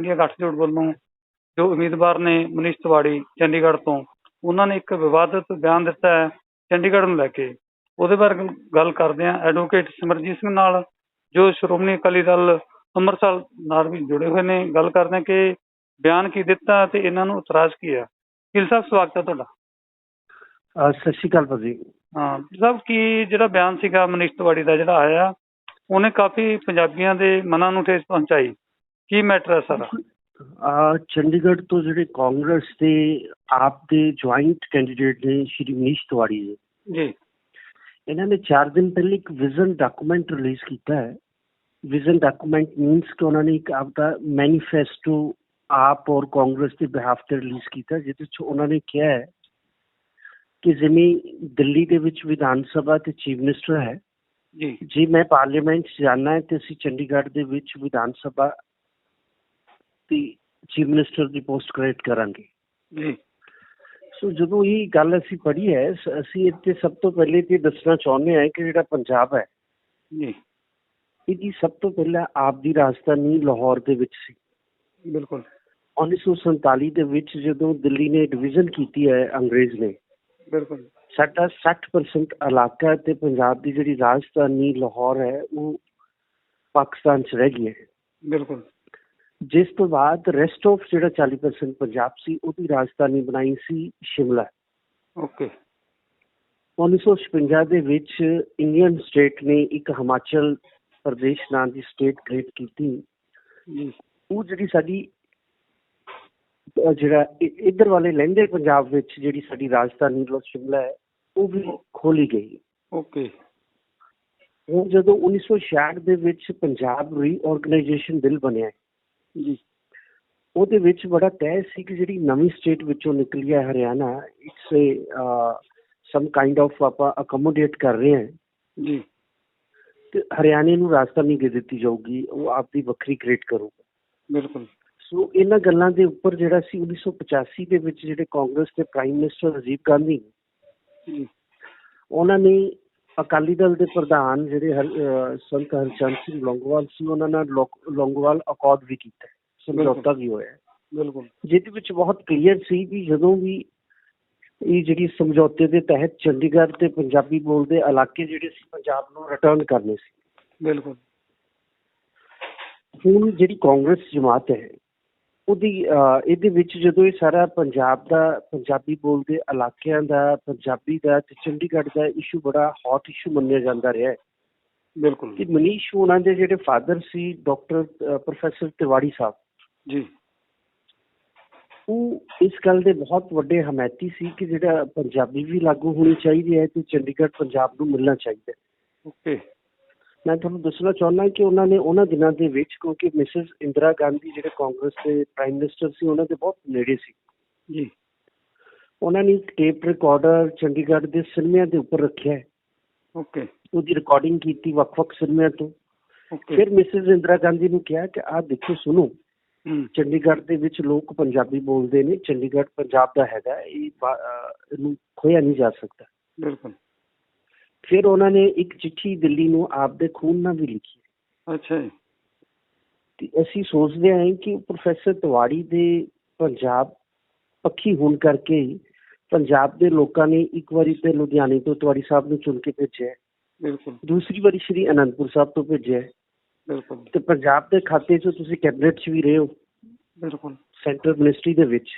India ਗੱਠਜੋੜ ਵੱਲੋਂ ਜੋ ਉਮੀਦਵਾਰ ਨੇ ਮਨੀਸ਼ ਤਿਵਾੜੀ ਚੰਡੀਗੜ੍ਹ ਤੋਂ ਉਹਨਾਂ ਨੇ ਇੱਕ ਵਿਵਾਦਤ ਬਿਆਨ ਦਿੱਤਾ ਹੈ ਚੰਡੀਗੜ੍ਹ ਨੂੰ ਲੈ ਕੇ। ਉਹਦੇ ਬਾਰੇ ਗੱਲ- ਕਰਦੇ ਹਾਂ ਐਡਵੋਕੇਟ ਸਿਮਰਜੀਤ ਸਿੰਘ ਨਾਲ ਜੋ ਸ਼੍ਰੋਮਣੀ ਅਕਾਲੀ ਦਲ ਅੰਮ੍ਰਿਤਸਰ ਨਾਲ ਵੀ ਜੁੜੇ ਹੋਏ ਨੇ। ਗੱਲ ਕਰਦੇ ਹਾਂ ਕਿ ਬਿਆਨ ਕੀ ਦਿੱਤਾ ਤੇ ਇਹਨਾਂ ਨੂੰ ਇਤਰਾਜ਼ ਕੀ ਹੈ। ਗਿਲ ਸਾਹਿਬ ਸਵਾਗਤ ਹੈ ਤੁਹਾਡਾ। ਸਤਿ ਸ਼੍ਰੀ ਅਕਾਲ ਭਾਜੀ। ਹਾਂ ਸਭ ਕੀ ਜਿਹੜਾ ਬਿਆਨ ਸੀਗਾ ਮਨੀਸ਼ ਤਿਵਾੜੀ ਦਾ ਜਿਹੜਾ ਆਇਆ ਉਹਨੇ ਕਾਫੀ ਪੰਜਾਬੀਆਂ ਦੇ ਮਨਾਂ ਨੂੰ ਠੇਸ ਪਹੁੰਚਾਈ। ਕੀ ਮੈਟਰ ਹੈ ਸਾਰਾ? ਚੰਡੀਗੜ੍ਹ ਤੋਂ ਜਿਹੜੇ ਕਾਂਗਰਸ ਦੇ ਆਪ ਦੇ ਜੁਆਇੰਟ ਕੈਂਡੀਡੇਟ ਨੇ ਸ਼੍ਰੀ ਮਨੀਸ਼ ਤਿਵਾੜੀ ਜੀ। ਜੀ। ਇਹਨਾਂ ਨੇ 4 ਦਿਨ ਪਹਿਲੇ ਇੱਕ ਵਿਜ਼ਨ ਡਾਕੂਮੈਂਟ ਰਿਲੀਜ਼ ਕੀਤਾ ਹੈ। ਵਿਜ਼ਨ ਡਾਕੂਮੈਂਟ ਮੀਨਸ ਕਿ ਉਹਨਾਂ ਨੇ ਇੱਕ ਆਪਦਾ ਮੈਨੀਫੈਸਟੋ ਆਪ ਔਰ ਕਾਂਗਰਸ ਦੇ ਬਿਹਾਫ ਤੇ ਰਿਲੀਜ਼ ਕੀਤਾ ਜਿਹਦੇ ਵਿੱਚ ਉਹਨਾਂ ਨੇ ਕਿਹਾ ਹੈ ਕਿ ਜਿਵੇਂ ਦਿੱਲੀ ਦੇ ਵਿੱਚ ਵਿਧਾਨ ਸਭਾ ਤੇ ਚੀਫ ਮਿਨਿਸਟਰ ਹੈ। ਜੀ। ਜੀ ਮੈਂ ਪਾਰਲੀਮੈਂਟ ਜਾਣਾ ਹੈ ਤੇ ਅਸੀਂ ਚੰਡੀਗੜ੍ਹ ਦੇ ਵਿੱਚ ਵਿਧਾਨ ਸਭਾ ਦੀ ਚੀਫ ਮਿਨਿਸਟਰ ਦੀ ਪੋਸਟ ਕ੍ਰੀਏਟ ਕਰਾਂਗੇ। ਜੀ। ਸੋ ਜਦੋਂ ਇਹ ਗੱਲ ਅਸੀਂ ਪੜ੍ਹੀ ਹੈ ਅਸੀਂ ਇੱਥੇ ਸਭ ਤੋਂ ਪਹਿਲੇ ਤੇ ਦੱਸਣਾ ਚਾਹੁੰਦੇ ਹਾਂ ਕਿ ਜਿਹੜਾ ਪੰਜਾਬ ਹੈ ਜੀ। ਇਹਦੀ ਸਭ ਤੋਂ ਪਹਿਲਾਂ ਆਪ ਦੀ ਰਾਜਧਾਨੀ ਲਾਹੌਰ ਦੇ ਵਿੱਚ ਸੀ। ਬਿਲਕੁਲ। 1947 ਦੇ ਵਿੱਚ ਜਦੋਂ ਦਿੱਲੀ ਨੇ ਡਿਵੀਜ਼ਨ ਕੀਤੀ ਹੈ ਅੰਗਰੇਜ਼ ਨੇ ਬਿਲਕੁਲ। ਸਾਡਾ 60% ਇਲਾਕਾ ਤੇ ਪੰਜਾਬ ਦੀ ਜਿਹੜੀ ਰਾਜਧਾਨੀ ਲਾਹੌਰ ਹੈ ਉਹ ਪਾਕਿਸਤਾਨ 'ਚ ਰਹਿ ਗਈ ਹੈ। ਬਿਲਕੁਲ। ਜਿਸ ਤੋਂ ਬਾਅਦ ਰੈਸਟ ਆਫ ਜਿਹੜਾ 40% ਪੰਜਾਬ ਸੀ ਉਹਦੀ ਰਾਜਧਾਨੀ ਬਣਾਈ ਸੀ ਸ਼ਿਮਲਾ। ਓਕੇ 1956 ਦੇ ਵਿੱਚ ਇੰਡੀਅਨ ਸਟੇਟ ਨੇ ਇੱਕ ਹਿਮਾਚਲ ਪ੍ਰਦੇਸ਼ ਨਾਂ ਦੀ ਸਟੇਟ ਕ੍ਰੀਏਟ ਕੀਤੀ। ਉਹ ਜਿਹੜੀ ਸਾਡੀ ਜਿਹੜਾ ਇੱਧਰ ਵਾਲੇ ਲਹਿੰਦੇ ਪੰਜਾਬ ਵਿੱਚ ਜਿਹੜੀ ਸਾਡੀ ਰਾਜਧਾਨੀ ਲੋ ਸ਼ਿਮਲਾ ਹੈ ਉਹ ਵੀ ਖੋਲੀ ਗਈ ਓਕੇ ਹੁਣ ਜਦੋਂ 1966 ਦੇ ਵਿੱਚ ਪੰਜਾਬ ਰੀਆਰਗੇਨਾਈਜੇਸ਼ਨ ਬਿੱਲ ਬਣਿਆ ਜੀ। ਉਹਦੇ ਵਿੱਚ ਬੜਾ ਤੈਅ ਸੀ ਕਿ ਜਿਹੜੀ ਨਵੀਂ ਸਟੇਟ ਵਿੱਚੋਂ ਨਿਕਲੀ ਹੈ Haryana it's some kind of ਆਪਾਂ ਅਕਮੋਡੇਟ ਕਰ ਰਹੇ ਹਾਂ। ਜੀ। ਤੇ ਹਰਿਆਣੇ ਨੂੰ ਰਾਜਧਾਨੀ ਦੇ ਦਿੱਤੀ ਜਾਊਗੀ ਉਹ ਆਪਦੀ ਵੱਖਰੀ ਕ੍ਰੀਏਟ ਕਰੂਗਾ। ਬਿਲਕੁਲ। ਸੋ ਇਹਨਾਂ ਗੱਲਾਂ ਦੇ ਉੱਪਰ ਜਿਹੜਾ ਸੀ 1985 ਦੇ ਵਿੱਚ ਜਿਹੜੇ ਕਾਂਗਰਸ ਦੇ ਪ੍ਰਾਈਮ ਮਿਨਿਸਟਰ ਰਾਜੀਵ ਗਾਂਧੀ ਜੀ। ਉਹਨਾਂ ਨੇ ਅਕਾਲੀ ਦਲ ਦੇ ਪ੍ਰਧਾਨ ਜਿਹੜੇ ਸੰਤ ਹਰਚੰਦ ਸਿੰਘ ਲੌਂਗੋਵਾਲ ਸੀ ਉਹਨਾਂ ਨਾਲ ਲੌਂਗੋਵਾਲ ਅਕੋਰਡ ਵੀ ਕੀਤਾ ਸਮਝੌਤਾ ਵੀ ਹੋਇਆ ਬਿਲਕੁਲ। ਜਿਹਦੇ ਵਿੱਚ ਬਹੁਤ ਕਲੀਅਰ ਸੀ ਵੀ ਜਦੋਂ ਵੀ ਇਹ ਜਿਹੜੀ ਸਮਝੌਤੇ ਦੇ ਤਹਿਤ ਚੰਡੀਗੜ੍ਹ ਤੇ ਪੰਜਾਬੀ ਬੋਲਦੇ ਇਲਾਕੇ ਜਿਹੜੇ ਸੀ ਪੰਜਾਬ ਨੂੰ ਰਿਟਰਨ ਕਰਨੇ ਸੀ। ਬਿਲਕੁਲ। ਹੁਣ ਜਿਹੜੀ ਕਾਂਗਰਸ ਜਮਾਤ ਹੈ ਉਹਦੀ ਇਹਦੇ ਵਿੱਚ ਜਦੋਂ ਇਹ ਸਾਰਾ ਪੰਜਾਬ ਦਾ ਪੰਜਾਬੀ ਬੋਲਦੇ ਇਲਾਕਿਆਂ ਦਾ ਪੰਜਾਬੀ ਦਾ ਤੇ ਚੰਡੀਗੜ੍ਹ ਦਾ ਇਸ਼ੂ ਬੜਾ ਹੌਟ ਇਸ਼ੂ ਮੰਨਿਆ ਜਾਂਦਾ ਰਿਹਾ ਹੈ। ਬਿਲਕੁਲ। ਕਿ ਮਨੀਸ਼ ਉਹਨਾਂ ਦੇ ਜਿਹੜੇ ਫਾਦਰ ਸੀ ਡਾਕਟਰ ਪ੍ਰੋਫੈਸਰ ਤਿਵਾੜੀ ਸਾਹਿਬ। ਜੀ। ਉਹ ਇਸ ਗੱਲ ਦੇ ਬਹੁਤ ਵੱਡੇ ਹਮਾਇਤੀ ਸੀ ਕਿ ਜਿਹੜਾ ਪੰਜਾਬੀ ਵੀ ਲਾਗੂ ਹੋਣੀ ਚਾਹੀਦੀ ਹੈ ਤੇ ਚੰਡੀਗੜ੍ਹ ਪੰਜਾਬ ਨੂੰ ਮਿਲਣਾ ਚਾਹੀਦਾ ਹੈ। ਓਕੇ। ਮੈਂ ਤੁਹਾਨੂੰ ਦੱਸਣਾ ਚਾਹੁੰਦਾ ਕਿ ਉਹਨਾਂ ਨੇ ਉਹਨਾਂ ਦਿਨਾਂ ਦੇ ਵਿੱਚ ਕਿਉਂਕਿ ਮਿਸਿਸ ਇੰਦਰਾ ਗਾਂਧੀ ਜਿਹੜੇ ਕਾਂਗਰਸ ਦੇ ਪ੍ਰਾਈਮ ਮਿਨਿਸਟਰ ਸੀ ਉਹਨਾਂ ਦੇ ਬਹੁਤ ਨੇੜੇ ਸੀ। ਜੀ। ਉਹਨਾਂ ਨੇ ਟੇਪ ਰਿਕਾਰਡਰ ਚੰਡੀਗੜ੍ਹ ਦੇ ਸਿਨੇਮਿਆਂ ਦੇ ਉੱਪਰ ਰੱਖਿਆ ਹੈ। ਓਕੇ। ਉਹਦੀ ਰਿਕਾਰਡਿੰਗ ਕੀਤੀ ਵੱਖ-ਵੱਖ ਸਿਨੇਮਿਆਂ ਤੋਂ। ਓਕੇ। ਫਿਰ ਮਿਸਿਸ ਇੰਦਰਾ ਗਾਂਧੀ ਨੂੰ ਕਿਹਾ ਕਿ ਆਹ ਦੇਖੋ ਸੁਣੋ। ਚੰਡੀਗੜ੍ਹ ਦੇ ਵਿੱਚ ਲੋਕ ਪੰਜਾਬੀ ਬੋਲਦੇ ਨੇ। ਚੰਡੀਗੜ੍ਹ ਪੰਜਾਬ ਦਾ ਹੈਗਾ। ਇਹ ਇਹਨੂੰ ਖੋਇਆ ਨਹੀਂ ਜਾ ਸਕਦਾ। ਬਿਲਕੁਲ। ਫਿਰ ਉਹਨਾਂ ਨੇ ਇੱਕ ਚਿੱਠੀ ਦਿੱਲੀ ਨੂੰ ਆਪ ਦੇ ਖੂਨ ਨਾਲ ਵੀ ਲਿਖੀ। ਅੱਛਾ ਜੀ। ਤੇ ਅਸੀਂ ਸੋਚਦੇ ਹਾਂ ਕਿ ਪ੍ਰੋਫੈਸਰ ਤਿਵਾੜੀ ਦੇ ਪੰਜਾਬ ਪੱਖੀ ਹੋਣ ਕਰਕੇ ਹੀ ਪੰਜਾਬ ਦੇ ਲੋਕਾਂ ਨੇ ਇੱਕ ਵਾਰੀ ਤੇ ਲੁਧਿਆਣੇ ਤੋਂ ਤਿਵਾੜੀ ਸਾਹਿਬ ਨੂੰ ਚੁਣ ਕੇ ਭੇਜਿਆ ਹੈ। ਬਿਲਕੁਲ। ਦੂਸਰੀ ਵਾਰੀ ਸ਼੍ਰੀ ਅਨੰਦਪੁਰ ਸਾਹਿਬ ਤੋਂ ਭੇਜਿਆ ਹੈ। ਬਿਲਕੁਲ। ਤੇ ਪੰਜਾਬ ਦੇ ਖਾਤੇ 'ਚ ਤੁਸੀਂ ਕੈਬਨਿਟ 'ਚ ਵੀ ਰਹੇ ਹੋ। ਬਿਲਕੁਲ। ਸੈਂਟਰਲ ਮਿਨਿਸਟਰੀ ਦੇ ਵਿੱਚ।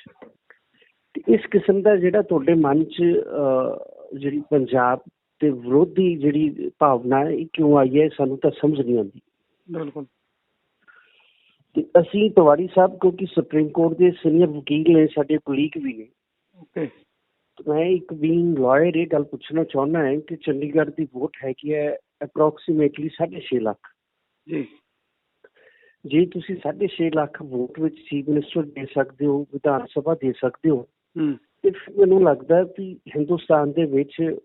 ਤੇ ਇਸ ਕਿਸਮ ਦਾ ਜਿਹੜਾ ਤੁਹਾਡੇ ਮਨ 'ਚ ਜਿਹੜੀ ਪੰਜਾਬ ਤੇ ਵਿਰੋਧੀ ਜਿਹੜੀ ਭਾਵਨਾ ਹੈ ਇਹ ਕਿਉਂ ਆਈ ਹੈ ਸਾਨੂੰ ਤਾਂ ਸਮਝ ਨਹੀਂ ਆਉਂਦੀ। ਬਿਲਕੁਲ। ਤੇ ਅਸੀਂ ਤਿਵਾੜੀ ਸਾਹਿਬ ਕਿਉਂਕਿ ਸੁਪਰੀਮ ਕੋਰਟ ਦੇ ਸੀਨੀਅਰ ਵਕੀਲ ਨੇ ਸਾਡੇ ਕੁਲੀਗ ਵੀ ਨੇ। ਓਕੇ ਮੈਂ ਇੱਕ ਬੀਇੰਗ ਲਾਇਰ ਇਹ ਗੱਲ ਪੁੱਛਣਾ ਚਾਹੁੰਦਾ ਹਾਂ ਕਿ ਚੰਡੀਗੜ੍ਹ ਦੀ ਵੋਟ ਹੈਗੀ ਹੈ ਅਪਰੋਕਸੀਮੇਟਲੀ 6.5 ਲੱਖ। ਜੀ। ਜੇ ਤੁਸੀਂ 6.5 ਲੱਖ ਵੋਟ ਵਿੱਚ ਚੀਫ ਮਿਨਿਸਟਰ ਦੇ ਸਕਦੇ ਹੋ ਵਿਧਾਨ ਸਭਾ ਦੇ ਸਕਦੇ ਹੋ ਹੂੰ। ਤੇ ਮੈਨੂੰ ਲੱਗਦਾ ਹੈ ਕਿ ਹਿੰਦੁਸਤਾਨ ਦੇ ਵਿੱਚ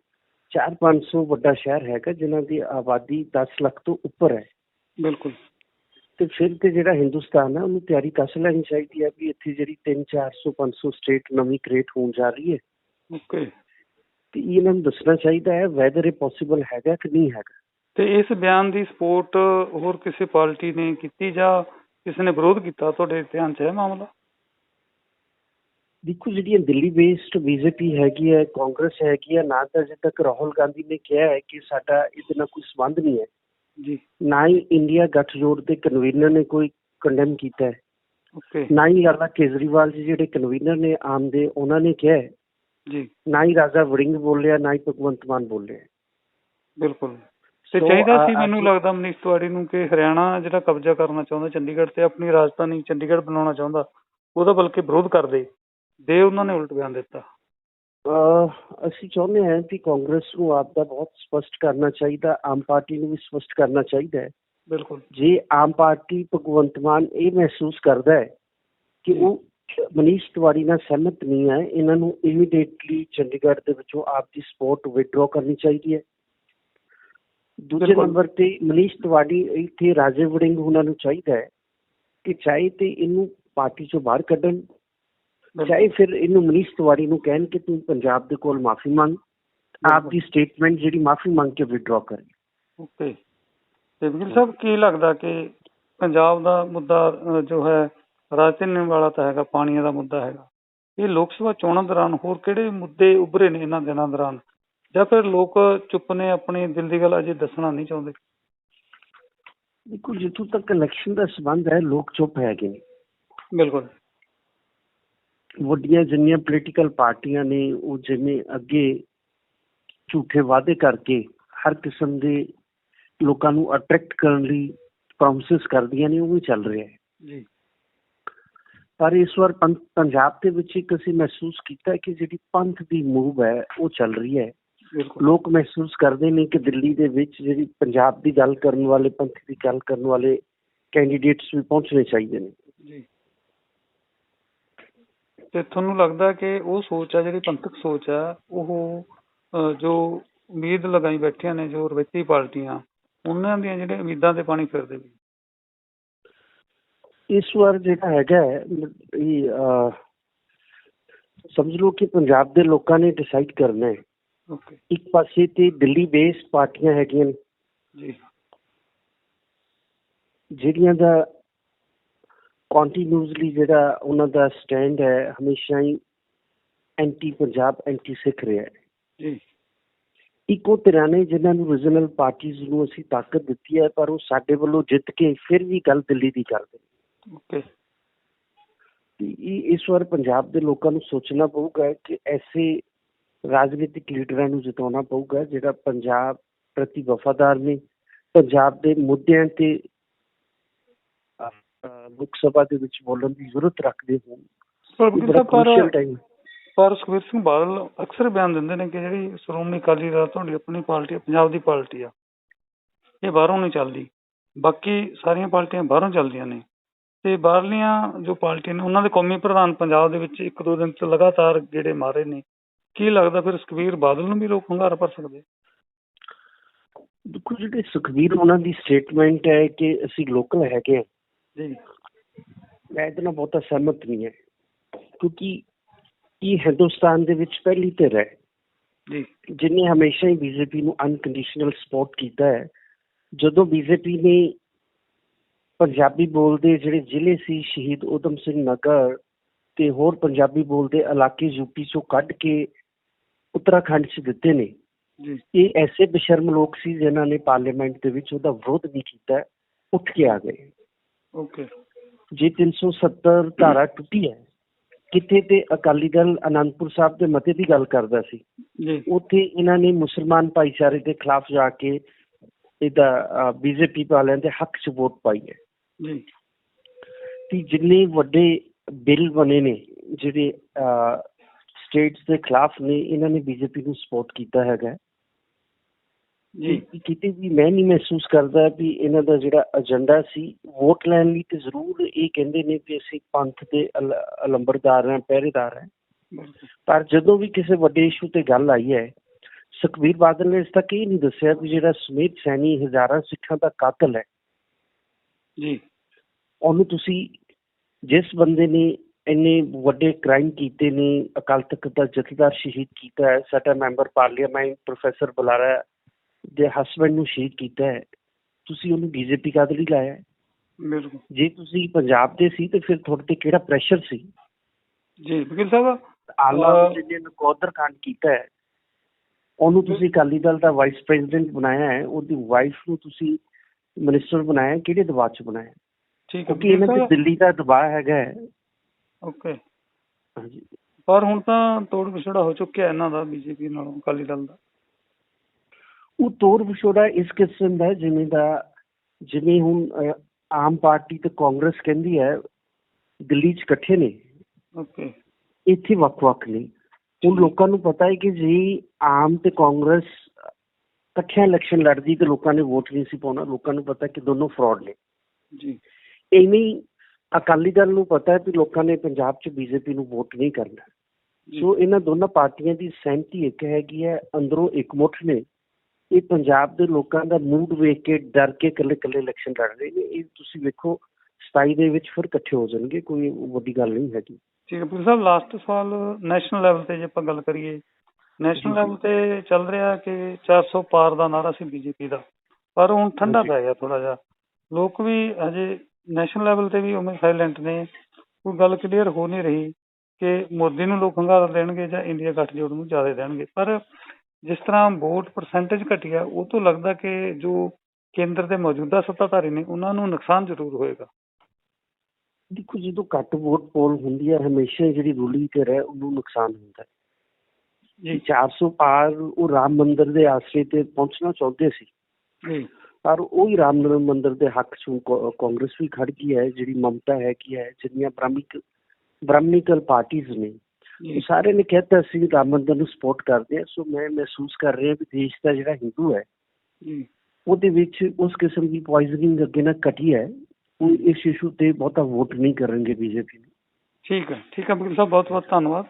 4-500 ਵੱਡਾ ਸ਼ਹਿਰ ਹੈਗਾ ਜਿਨ੍ਹਾਂ ਦੀ ਆਬਾਦੀ 10 ਲੱਖ ਤੋਂ ਉੱਪਰ ਹੈ। ਬਿਲਕੁਲ। ਤੇ ਫਿਰ ਤੇ ਜਿਹੜਾ ਹਿੰਦੁਸਤਾਨ ਹੈ ਉਹਨੂੰ ਤਿਆਰੀ ਕਸ ਲੈਣੀ ਚਾਹੀਦੀ ਹੈ ਵੀ ਇੱਥੇ ਜਿਹੜੀ 3 400 500 ਸਟੇਟ ਨਵੀਂ ਕ੍ਰੀਏਟ ਹੋਣ ਜਾ ਰਹੀ ਹੈ। ਓਕੇ ਤੇ ਇਹਨਾਂ ਨੂੰ ਦੱਸਣਾ ਚਾਹੀਦਾ ਹੈ ਵੈਦਰ ਇਹ ਪੋਸੀਬਲ ਹੈਗਾ ਕਿ ਨਹੀਂ ਹੈਗਾ। ਤੇ ਇਸ ਬਿਆਨ ਦੀ ਸਪੋਰਟ ਹੋਰ ਕਿਸੇ ਪਾਰਟੀ ਨੇ ਕੀਤੀ ਜਾਂ ਕਿਸੇ ਨੇ ਵਿਰੋਧ ਕੀਤਾ? ਤੁਹਾਡੇ ਧਿਆਨ 'ਚ ਹੈ ਮਾਮਲਾ? ਦੇਖੋ ਜਿਹੜੀਆਂ ਦਿੱਲੀ ਬੇਸਡ ਬੀਜੇਪੀ ਹੈਗੀ ਹੈ ਕਾਂਗਰਸ ਹੈਗੀ ਹੈ ਨਾ ਤਾਂ ਅਜੇ ਤੱਕ ਰਾਹੁਲ ਗਾਂਧੀ ਨੇ ਕਿਹਾ ਹੈ ਕਿ ਸਾਡਾ ਇਹਦੇ ਨਾਲ ਕੋਈ ਸੰਬੰਧ ਨਹੀਂ ਹੈ। ਜੀ। ਨਾ ਹੀ ਇੰਡੀਆ ਗੱਠਜੋੜ ਦੇ ਕਨਵੀਨਰ ਨੇ ਕੋਈ ਕੰਡੈਮ ਕੀਤਾ ਹੈ। ਓਕੇ। ਨਾ ਹੀ ਲਾਲਾ ਕੇਜਰੀਵਾਲ ਜੀ ਜਿਹੜੇ ਕਨਵੀਨਰ ਨੇ ਆਮ ਦੇ ਉਹਨਾਂ ਨੇ ਕਿਹਾ ਹੈ। ਜੀ। ਨਾ ਹੀ ਰਾਜਾ ਵੜਿੰਗ ਬੋਲਿਆ ਨਾ ਹੀ ਭਗਵੰਤ ਮਾਨ ਬੋਲਿਆ। ਬਿਲਕੁਲ। ਤੇ ਚਾਹੀਦਾ ਸੀ ਮੈਨੂੰ ਲੱਗਦਾ ਮਨੀਸ਼ ਤਿਵਾੜੀ ਨੂੰ ਕਿ ਹਰਿਆਣਾ ਜਿਹੜਾ ਕਬਜ਼ਾ ਕਰਨਾ ਚਾਹੁੰਦਾ ਚੰਡੀਗੜ੍ਹ ਤੇ ਆਪਣੀ ਰਾਜਧਾਨੀ ਚੰਡੀਗੜ੍ਹ ਬਣਾਉਣਾ ਚਾਹੁੰਦਾ ਉਹਦਾ ਬਲਕਿ ਵਿਰੋਧ ਕਰਦੇ ਦੇ ਉਹਨਾਂ ਨੇ ਉਲਟ ਬਿਆਨ ਦਿੱਤਾ। ਅਸੀਂ ਚਾਹੁੰਦੇ ਹਾਂ ਕਿ ਕਾਂਗਰਸ ਨੂੰ ਆਪ ਦਾ ਬਹੁਤ ਸਪਸ਼ਟ ਕਰਨਾ ਚਾਹੀਦਾ ਆਮ ਪਾਰਟੀ ਨੂੰ ਵੀ ਸਪਸ਼ਟ ਕਰਨਾ ਚਾਹੀਦਾ ਹੈ। ਬਿਲਕੁਲ। ਜੇ ਆਮ ਪਾਰਟੀ ਭਗਵੰਤ ਮਾਨ ਇਹ ਮਹਿਸੂਸ ਕਰਦਾ ਹੈ ਕਿ ਉਹ ਮਨੀਸ਼ ਤਿਵਾੜੀ ਨਾਲ ਸਹਿਮਤ ਨਹੀਂ ਹੈ ਇਹਨਾਂ ਨੂੰ ਇਮੀਡੀਏਟਲੀ ਚੰਡੀਗੜ੍ਹ ਦੇ ਵਿੱਚੋਂ ਆਪ ਦੀ ਸਪੋਰਟ ਵਿਡਰਾਅ ਕਰਨੀ ਚਾਹੀਦੀ ਹੈ। ਦੂਜੇ। ਨੰਬਰ ਤੇ ਮਨੀਸ਼ ਤਿਵਾੜੀ ਇੱਥੇ ਰਾਜੇ ਵੜਿੰਗ ਉਹਨਾਂ ਨੂੰ ਚਾਹੀਦਾ ਹੈ ਕਿ ਚਾਹੇ ਤੇ ਇਹਨੂੰ ਪਾਰਟੀ ਚੋਂ ਬਾਹਰ ਕੱਢਣ ਚਾਹੇ ਫਿਰ ਇਹਨੂੰ ਮਨੀਸ਼ ਤਿਵਾੜੀ ਨੂੰ ਕਹਿਣ ਕਿ ਤੂੰ ਪੰਜਾਬ ਦੇ ਕੋਲ ਮਾਫੀ ਮੰਗ ਆਪ ਦੀ ਸਟੇਟਮੈਂਟ ਜਿਹੜੀ ਮਾਫੀ ਮੰਗ ਕੇ ਵਿਡਰਾਅ ਕਰੇ। ਓਕੇ। ਤੇ ਵਕੀਲ ਸਾਹਿਬ ਕੀ ਲੱਗਦਾ ਕਿ ਪੰਜਾਬ ਦਾ ਮੁੱਦਾ ਜੋ ਹੈ ਰਾਜਧਾਨੀ ਵਾਲਾ ਤਾਂ ਹੈਗਾ ਪਾਣੀਆਂ ਦਾ ਮੁੱਦਾ ਹੈਗਾ। ਇਹ ਲੋਕ ਸਭਾ ਚੋਣਾਂ ਦੌਰਾਨ ਹੋਰ ਕਿਹੜੇ ਮੁੱਦੇ ਉੱਭਰੇ ਨੇ ਇਹਨਾਂ ਦਿਨਾਂ ਦੌਰਾਨ? ਜਾਂ ਫਿਰ ਲੋਕ ਚੁੱਪ ਨੇ ਆਪਣੀ ਦਿਲ ਦੀ ਗੱਲ ਅਜੇ ਦੱਸਣਾ ਨਹੀਂ ਚਾਹੁੰਦੇ? ਦੇਖੋ ਜਿੱਥੋਂ ਤੱਕ ਇਲੈਕਸ਼ਨ ਦਾ ਸਬੰਧ ਹੈ ਲੋਕ ਚੁੱਪ ਹੈਗੇ ਨੇ। ਬਿਲਕੁਲ। ਵੱਡੀਆਂ ਜਿੰਨੀਆਂ ਪੋਲੀਟੀਕਲ ਪਾਰਟੀਆਂ ਨੇ ਉਹ ਜਿਵੇਂ ਅੱਗੇ ਝੂਠੇ ਵਾਅਦੇ ਕਰਕੇ ਹਰ ਕਿਸਮ ਦੇ ਲੋਕਾਂ ਨੂੰ ਅਟਰੈਕਟ ਕਰਨ ਲਈ ਪ੍ਰੋਮਿਸਸ ਕਰਦੀਆਂ ਨੇ ਉਹ ਵੀ ਚੱਲ ਰਿਹਾ ਹੈ। ਜੀ। ਪਰ ਇਸ ਵਾਰ ਪੰਜਾਬ ਦੇ ਵਿੱਚ ਇੱਕ ਅਸੀਂ ਮਹਿਸੂਸ ਕੀਤਾ ਕਿ ਜਿਹੜੀ ਪੰਥ ਦੀ ਮੂਵ ਹੈ ਉਹ ਚੱਲ ਰਹੀ ਹੈ। ਲੋਕ ਮਹਿਸੂਸ ਕਰਦੇ ਨੇ ਕਿ ਦਿੱਲੀ ਦੇ ਵਿੱਚ ਜਿਹੜੀ ਪੰਜਾਬ ਦੀ ਗੱਲ ਕਰਨ ਵਾਲੇ ਪੰਥ ਦੀ ਗੱਲ ਕਰਨ ਵਾਲੇ ਕੈਂਡੀਡੇਟਸ ਵੀ ਪਹੁੰਚਣੇ ਚਾਹੀਦੇ ਨੇ। ਜੀ। ਤੇ ਤੁਹਾਨੂੰ ਲੱਗਦਾ ਕਿ ਉਹ ਸੋਚ ਆ ਜਿਹੜੀ ਪੰਥਕ ਸੋਚ ਆ ਉਹ ਜੋ ਉਮੀਦ ਲਗਾਈ ਬੈਠੀਆਂ ਨੇ ਜੋ ਰਵਿੱਤੀ ਪਾਰਟੀਆਂ ਉਹਨਾਂ ਦੀਆਂ ਜਿਹੜੇ ਉਮੀਦਾਂ ਤੇ ਪਾਣੀ ਫਿਰਦੇ ਇਸ ਵਾਰ ਜਿਹੜਾ ਹੈਗਾ ਇਹ ਸਮਝ ਲਓ ਕਿ ਪੰਜਾਬ ਦੇ ਲੋਕਾਂ ਨੇ ਡਿਸਾਈਡ ਕਰਨਾ ਹੈ। ਓਕੇ ਇੱਕ ਪਾਸੇ ਤੇ ਦਿੱਲੀ ਬੇਸਡ ਪਾਰਟੀਆਂ ਹੈਗੀਆਂ ਜੀ। ਜਿਹੜੀਆਂ ਦਾ ਕੰਟੀਨਿਊਸਲੀ ਜਿਹੜਾ ਉਹਨਾਂ ਦਾ ਸਟੈਂਡ ਹੈ ਹਮੇਸ਼ਾ ਹੀ ਐਂਟੀ ਪੰਜਾਬ ਐਂਟੀ ਸਿੱਖ ਰਿਹਾ ਹੈ। ਜੀ। ਇੱਕੋ ਤਰ੍ਹਾਂ ਨੇ ਜਿਨ੍ਹਾਂ ਨੂੰ ਰੀਜਨਲ ਪਾਰਟੀਆਂ ਨੂੰ ਅਸੀਂ ਤਾਕਤ ਦਿੱਤੀ ਹੈ ਪਰ ਉਹ ਸਾਡੇ ਵੱਲੋਂ ਜਿੱਤ ਕੇ ਫਿਰ ਵੀ ਗੱਲ ਦਿੱਲੀ ਦੀ ਕਰਦੇ ਨੇ। ਓਕੇ ਇਹ ਇਸ ਵਾਰ ਪੰਜਾਬ ਦੇ ਲੋਕਾਂ ਨੂੰ ਸੋਚਣਾ ਪਊਗਾ ਕਿ ਐਸੇ ਰਾਜਨੀਤਿਕ ਲੀਡਰਾਂ ਨੂੰ ਜਿਤਾਉਣਾ ਪਊਗਾ ਜਿਹੜਾ ਪੰਜਾਬ ਪ੍ਰਤੀ ਵਫਾਦਾਰ ਨੇ ਪੰਜਾਬ ਦੇ ਮੁੱਦਿਆਂ ਤੇ ਲੋਕ ਸਭਾ ਦੇ ਵਿੱਚ ਬੋਲਣ ਦੀ ਜ਼ਰੂਰਤ ਰੱਖਦੇ ਪਰ ਪਰ ਹੈ। ਪਰ ਸੁਖਬੀਰ ਸਿੰਘ ਬਾਦਲ ਅਕਸਰ ਬਿਆਨ ਦਿੰਦੇ ਨੇ ਕਿ ਜਿਹੜੀ ਸ਼੍ਰੋਮਣੀ ਅਕਾਲੀ ਦਲ ਤੁਹਾਡੀ ਆਪਣੀ ਪਾਰਟੀ ਪੰਜਾਬ ਦੀ ਪਾਰਟੀ ਆ ਇਹ ਬਾਹਰੋਂ ਨਹੀਂ ਚੱਲਦੀ। ਬਾਕੀ ਸਾਰੀਆਂ ਪਾਰਟੀਆਂ ਬਾਹਰੋਂ ਚੱਲਦੀਆਂ ਨੇ। ਤੇ ਬਾਹਰਲੀਆਂ ਜੋ ਪਾਰਟੀਆਂ ਨੇ ਉਹਨਾਂ ਦੇ ਕੌਮੀ ਪ੍ਰਧਾਨ ਪੰਜਾਬ ਦੇ ਵਿੱਚ ਇੱਕ ਦੋ ਦਿਨ ਤੋਂ ਲਗਾਤਾਰ ਗੇੜੇ ਮਾਰੇ ਨੇ। ਕੀ ਲੱਗਦਾ ਫਿਰ ਸੁਖਬੀਰ ਬਾਦਲ ਨੂੰ ਵੀ ਲੋਕ ਹੰਗਾਰਾ ਭਰ ਸਕਦੇ? ਦੇਖੋ ਜਿਹੜੇ ਸੁਖਬੀਰ ਉਹਨਾਂ ਦੀ ਸਟੇਟਮੈਂਟ ਹੈ ਕਿ ਅਸੀਂ ਲੋਕਲ ਹੈਗੇ ਜੀ। ਮੈਂ ਇਹਦੇ ਨਾਲ ਬਹੁਤਾ ਸਹਿਮਤ ਨਹੀਂ ਹੈ। ਕਿਉਂਕਿ ਇਹ ਹਿੰਦੁਸਤਾਨ ਦੇ ਵਿੱਚ ਪਹਿਲੀ ਧਿਰ ਹੈ। ਜੀ। ਜਿਨੇ ਹਮੇਸ਼ਾ ਹੀ ਬੀਜੇਪੀ ਨੂੰ ਅਨਕੰਡੀਸ਼ਨਲ ਸਪੋਰਟ ਕੀਤਾ ਹੈ। ਜਦੋਂ ਬੀਜੇਪੀ ਨੇ ਪੰਜਾਬੀ ਬੋਲਦੇ ਜਿਹੜੇ ਜ਼ਿਲ੍ਹੇ ਸੀ ਸ਼ਹੀਦ ਊਧਮ ਸਿੰਘ ਨਗਰ ਤੇ ਹੋਰ ਪੰਜਾਬੀ ਬੋਲਦੇ ਇਲਾਕੇ ਯੂਪੀ ਚੋਂ ਕੱਢ ਕੇ ਉੱਤਰਾਖੰਡ 'ਚ ਦਿੱਤੇ ਨੇ। ਜੀ। ਇਹ ਐਸੇ ਬੇਸ਼ਰਮ ਲੋਕ ਸੀ ਜਿਨ੍ਹਾਂ ਨੇ ਪਾਰਲੀਮੈਂਟ ਦੇ ਵਿੱਚ ਉਹਦਾ ਵਿਰੋਧ ਨਹੀਂ ਕੀਤਾ ਉੱਠ ਕੇ ਆ ਗਏ। ਓਕੇ। ਜੇ 370 ਧਾਰਾ ਟੁੱਟੀ ਹੈ ਕਿਤੇ ਤੇ ਅਕਾਲੀ ਦਲ ਅਨੰਦਪੁਰ ਸਾਹਿਬ ਦੇ ਮਤੇ ਦੀ ਗੱਲ ਕਰਦਾ ਸੀ? ਜੀ। ਉੱਥੇ ਇਹਨਾਂ ਨੇ ਮੁਸਲਮਾਨ ਭਾਈਚਾਰੇ ਦੇ ਖਿਲਾਫ ਜਾ ਕੇ ਇਹਦਾ ਬੀਜੇਪੀ ਵਾਲਿਆਂ ਦੇ ਹੱਕ 'ਚ ਵੋਟ ਪਾਈ ਹੈ। ਜੀ। ਕਿ ਜਿੰਨੇ ਵੱਡੇ ਬਿੱਲ ਬਣੇ ਨੇ ਜਿਹੜੇ ਸਟੇਟਸ ਦੇ ਖਿਲਾਫ ਨੇ ਇਹਨਾਂ ਨੇ ਬੀਜੇਪੀ ਨੂੰ ਸਪੋਰਟ ਕੀਤਾ ਹੈਗਾ। ਜੀ ਕਿ ਕਿਤੇ ਵੀ ਮੈਂ ਨਹੀਂ ਮਹਿਸੂਸ ਕਰਦਾ ਵੀ ਇਹਨਾਂ ਦਾ ਜਿਹੜਾ ਏਜੰਡਾ ਸੀ ਵੋਟ ਲੈਣ ਲਈ ਤੇ ਜ਼ਰੂਰ ਇਹ ਕਹਿੰਦੇ ਨੇ ਕਿ ਅਸੀਂ ਪੰਥ ਦੇ ਅਲ- ਅਲੰਬਰਦਾਰ ਹਾਂ ਪਹਿਰੇਦਾਰ ਹਾਂ। ਪਰ ਜਦੋਂ ਵੀ ਕਿਸੇ ਵੱਡੇ ਇਸ਼ੂ ਤੇ ਗੱਲ ਆਈ ਹੈ ਸੁਖਬੀਰ ਬਾਦਲ ਨੇ ਇਸ ਤੱਕ ਇਹ ਨਹੀਂ ਦੱਸਿਆ ਵੀ ਜਿਹੜਾ ਸੁਮੇਧ ਸੈਣੀ ਹਜ਼ਾਰਾਂ ਸਿੱਖਾਂ ਦਾ ਕਾਤਲ ਹੈ। ਜੀ। ਉਹਨੂੰ ਤੁਸੀਂ ਜਿਸ ਬੰਦੇ ਨੇ ਇੰਨੇ ਵੱਡੇ ਕ੍ਰਾਈਮ ਕੀਤੇ ਨੇ ਅਕਾਲ ਤਖਤ ਦਾ ਜਥੇਦਾਰ ਸ਼ਹੀਦ ਕੀਤਾ ਹੈ ਸਾਡਾ ਮੈਂਬਰ ਪਾਰਲੀਮੈਂਟ ਪ੍ਰੋਫੈਸਰ ਬੁਲਾਰਾ ਦੇ ਹਸਬੰਡ ਨੂੰ ਸ਼ਹੀਦ ਕੀਤਾ ਹੈ ਤੁਸੀਂ ਉਹਨੂੰ ਬੀਜੇਪੀ ਕਾਦਲੀ ਲਾਇਆ ਹੈ? ਬਿਲਕੁਲ ਜੇ ਤੁਸੀਂ ਪੰਜਾਬ ਦੇ ਸੀ ਤੇ ਫਿਰ ਤੁਹਾਡੇ ਤੇ ਕਿਹੜਾ ਪ੍ਰੈਸ਼ਰ ਸੀ? ਜੀ ਵਕੀਲ ਸਾਹਿਬ। ਆਲਾ ਅਹ ਜਿਹਨੇ ਨਕੋਦਰ ਕਾਂਡ ਕੀਤਾ ਹੈ ਉਹਨੂੰ ਤੁਸੀਂ ਅਕਾਲੀ ਦਲ ਦਾ ਵਾਈਸ ਪ੍ਰੈਜ਼ੀਡੈਂਟ ਬਣਾਇਆ ਹੈ ਉਹਦੀ ਵਾਈਫ ਨੂੰ ਤੁਸੀਂ ਮਿਨਿਸਟਰ ਬਣਾਇਆ ਹੈ, ਕਿਹੜੇ ਦਬਾਅ 'ਚ ਬਣਾਇਆ ਹੈ? ਠੀਕ ਹੈ ਕਿਉਂਕਿ ਵਕੀਲ ਇਹਨਾਂ ਤੇ ਸਾਹਿਬ। ਦਿੱਲੀ ਦਾ ਦਬਾਅ ਹੈਗਾ ਹੈ। ਓਕੇ। ਹਾਂਜੀ। ਪਰ ਹੁਣ ਤਾਂ ਤੋੜ ਵਿਛੜਾ ਹੋ ਚੁੱਕਿਆ ਇਹਨਾਂ ਦਾ ਬੀਜੇਪੀ ਨਾਲੋਂ ਅਕਾਲੀ ਦਲ ਦਾ। ਉਹ ਤੋਰ ਵਿਛੋੜਾ ਇਸ ਕਿਸਮ ਦਾ ਜਿਵੇਂ ਦਾ ਜਿਵੇਂ ਹੁਣ ਆਮ ਪਾਰਟੀ ਤੇ ਕਾਂਗਰਸ ਕਹਿੰਦੀ ਹੈ ਦਿੱਲੀ 'ਚ ਇਕੱਠੇ ਨੇ। ਓਕੇ। ਇੱਥੇ ਵੱਖ-ਵੱਖ ਨੇ। ਹੁਣ ਲੋਕਾਂ ਨੂੰ ਪਤਾ ਹੈ ਕਿ ਜੇ ਆਮ ਤੇ ਕਾਂਗਰਸ ਇਕੱਠਿਆਂ ਇਲੈਕਸ਼ਨ ਲੜਦੀ ਤੇ ਲੋਕਾਂ ਨੇ ਵੋਟ ਨਹੀਂ ਸੀ ਪਾਉਣਾ ਲੋਕਾਂ ਨੂੰ ਪਤਾ ਕਿ ਦੋਨੋਂ ਫਰਾਡ ਨੇ। ਜੀ। ਐਵੇਂ ਅਕਾਲੀ ਦਲ ਨੂੰ ਪਤਾ ਹੈ ਕਿ ਲੋਕਾਂ ਨੇ ਪੰਜਾਬ 'ਚ ਬੀਜੇਪੀ ਨੂੰ ਵੋਟ ਨਹੀਂ ਕਰਨਾ। ਸੋ ਇਹਨਾਂ ਦੋਨਾਂ ਪਾਰਟੀਆਂ ਦੀ ਸਹਿਮਤੀ ਇੱਕ ਹੈਗੀ ਹੈ ਅੰਦਰੋਂ ਇਕਮੁੱਠ ਨੇ। ਇਹ ਪੰਜਾਬ ਦੇ ਲੋਕਾਂ ਦਾ ਮੂਡ ਵੇਖ ਕੇ ਡਰ ਕੇ ਇਕੱਲੇ-ਇਕੱਲੇ ਇਲੈਕਸ਼ਨ ਲੜ ਰਹੇ ਨੇ ਇਹ ਤੁਸੀਂ ਵੇਖੋ 27 ਦੇ ਵਿੱਚ ਫਿਰ ਇਕੱਠੇ ਹੋ ਜਾਣਗੇ ਕੋਈ ਵੱਡੀ ਗੱਲ ਨਹੀਂ ਹੈਗੀ ਠੀਕ ਹੈ ਵਕੀਲ ਸਾਹਿਬ ਲਾਸਟ ਸਵਾਲ ਨੈਸ਼ਨਲ ਲੈਵਲ ਤੇ ਜੇ ਆਪਾਂ ਗੱਲ ਕਰੀਏ ਨੈਸ਼ਨਲ। ਲੈਵਲ ਤੇ ਚੱਲ ਰਿਹਾ ਕਿ 400 ਪਾਰ ਦਾ ਨਾਰਾ ਸੀ ਬੀਜੇਪੀ ਦਾ ਪਰ ਹੁਣ ਠੰਡਾ। ਪੈ ਗਿਆ ਥੋੜਾ ਜਿਹਾ ਲੋਕ ਵੀ ਹਜੇ ਨੈਸ਼ਨਲ ਲੈਵਲ ਤੇ ਵੀ ਉਵੇਂ ਸਾਇਲੈਂਟ ਨੇ ਕੋਈ ਗੱਲ ਕਲੀਅਰ ਹੋ ਨਹੀਂ ਰਹੀ ਕਿ ਮੋਦੀ ਨੂੰ ਲੋਕ ਹੰਗਾਰਾ ਦੇਣਗੇ ਜਾਂ ਇੰਡੀਆ ਗੱਠਜੋੜ ਨੂੰ ਜ਼ਿਆਦਾ ਦੇਣਗੇ ਪਰ ਜਿਸ ਤਰ੍ਹਾਂ ਵੋਟ ਪਰਸੈਂਟੇਜ ਘਟੀ ਆ ਉਹ ਤੋਂ ਲੱਗਦਾ ਕਿ ਜੋ ਕੇਂਦਰ ਦੇ ਮੌਜੂਦਾ ਸੱਤਾਧਾਰੀ ਨੇ ਉਹਨਾਂ ਨੂੰ ਨੁਕਸਾਨ ਜ਼ਰੂਰ ਹੋਏਗਾ। ਦੇਖੋ ਜਦੋਂ ਘੱਟ ਵੋਟ ਪੋਲ ਹੁੰਦੀ ਹੈ ਹਮੇਸ਼ਾ ਜਿਹੜੀ ਰੂਲਿੰਗ ਤੇ ਰਹਿ ਉਹਨੂੰ ਨੁਕਸਾਨ ਹੁੰਦਾ ਹੈ। ਜੀ। 400 ਪਾਰ ਉਹ ਰਾਮ ਮੰਦਿਰ ਦੇ ਆਸਰੇ ਤੇ ਪਹੁੰਚਣਾ ਚਾਹੁੰਦੇ ਸੀ ਜੀ। ਪਰ ਉਹ ਹੀ ਰਾਮ ਮੰਦਿਰ ਦੇ ਹੱਕ 'ਚ ਕਾਂਗਰਸ ਵੀ ਖੜ ਗਈ ਹੈ ਜਿਹੜੀ ਮਮਤਾ ਹੈ ਕੀ ਹੈ ਜਿੰਨੀਆਂ ਬ੍ਰਾਹਮਿਕ ਬ੍ਰਾਹਮਣਿਕਲ ਪਾਰਟੀਆਂ ਨੇ ਸਾਰੇ ਨੇ ਕਹਿਤਾ ਸੀ ਰਾਮ ਮੰਦਿਰ ਨੂੰ ਸਪੋਰਟ ਕਰਦੇ ਆ ਸੋ ਮੈਂ ਮਹਿਸੂਸ ਕਰ ਰਿਹਾ ਵੀ ਦੇਸ਼ ਦਾ ਜਿਹੜਾ ਹਿੰਦੂ ਹੈ ਉਹਦੇ ਵਿੱਚ ਉਸ ਕਿਸਮ ਦੀ ਪੋਇਜ਼ਨਿੰਗ ਅੱਗੇ ਨਾ ਘਟੀ ਹੈ। ਉਹ ਇਸ ਇਸ਼ੂ ਤੇ ਬਹੁਤਾ ਵੋਟ ਨਹੀਂ ਕਰਨਗੇ ਬੀਜੇਪੀ ਨੂੰ। ਠੀਕ ਹੈ ਠੀਕ ਹੈ ਵਕੀਲ ਸਾਹਿਬ ਬਹੁਤ ਬਹੁਤ ਧੰਨਵਾਦ।